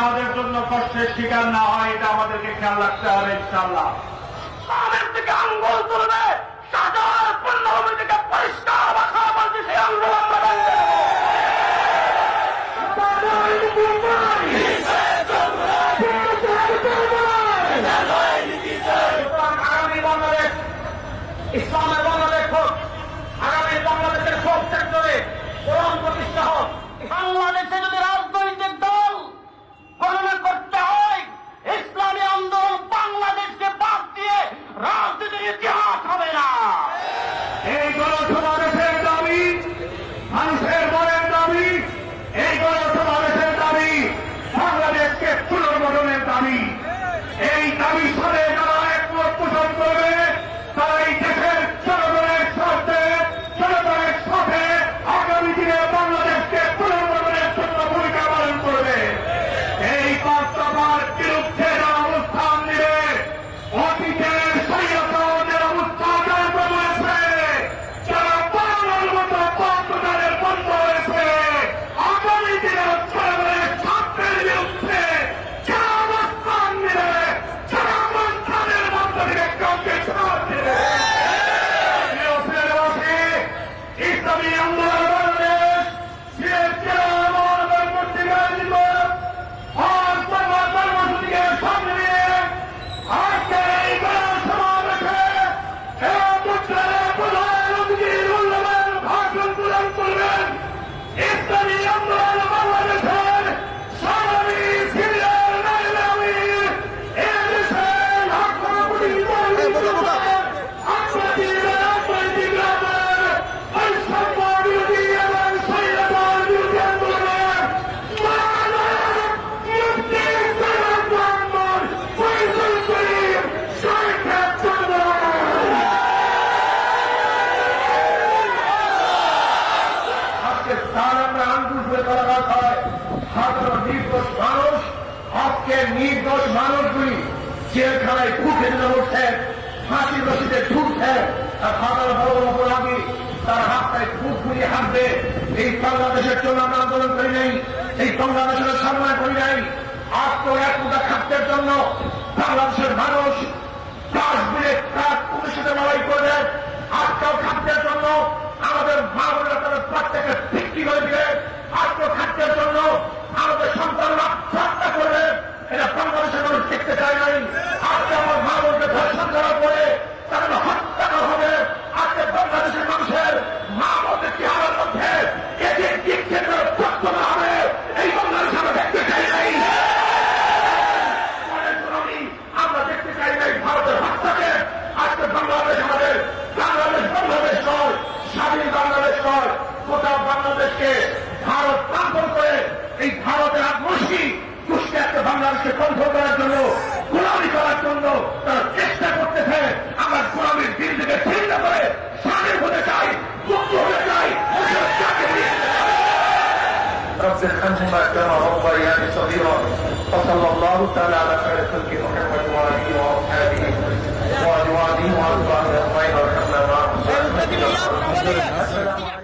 আমাদের জন্য কষ্টের শিকার না হয় এটা আমাদেরকে খেয়াল রাখতে হবে ইনশাল্লাহ আমাদের থেকে আঙ্গুল তুলবে। ইসলামের বাংলাদেশ হোক আগামী বাংলাদেশের সব সেক্টরে কোরআন প্রতিষ্ঠা হোক। বাংলাদেশে যদি এই দশ মানবগুলি চেয়ারখানায় ফুটের বসছে ফাঁসি রশিতে ছুটছে, আর সাধারণ বড় অপরাধী তার হাতটায় খুব ফুলিয়ে হাঁটবে। এই বাংলাদেশের জন্য আমরা আন্দোলন করি নাই, এই বাংলাদেশের সামনা করি নাই। আত্ম তো এক মোটা খাদ্যের জন্য বাংলাদেশের মানুষ কাশ্মীরে কাজ পুলিশের লড়াই করবে। আটকা নয় গোটা বাংলাদেশকে ভারত প্রান্তর করে এই ভারতের আগ্রহী কুষ্টিয়াকে বাংলাদেশকে কন্ট্রোল করার জন্য গোলামি করার জন্য তারা চেষ্টা করতেছে। আমার গোলামির দিন থেকে চিন্তা করে স্বাধীন হতে চাই মুক্ত হতে চাই رب ارحمهما كما ربياني صغيرا وصلى الله تعالى على خير خلق محمد واله واصحابه وازواجه وازواجه Başkanım.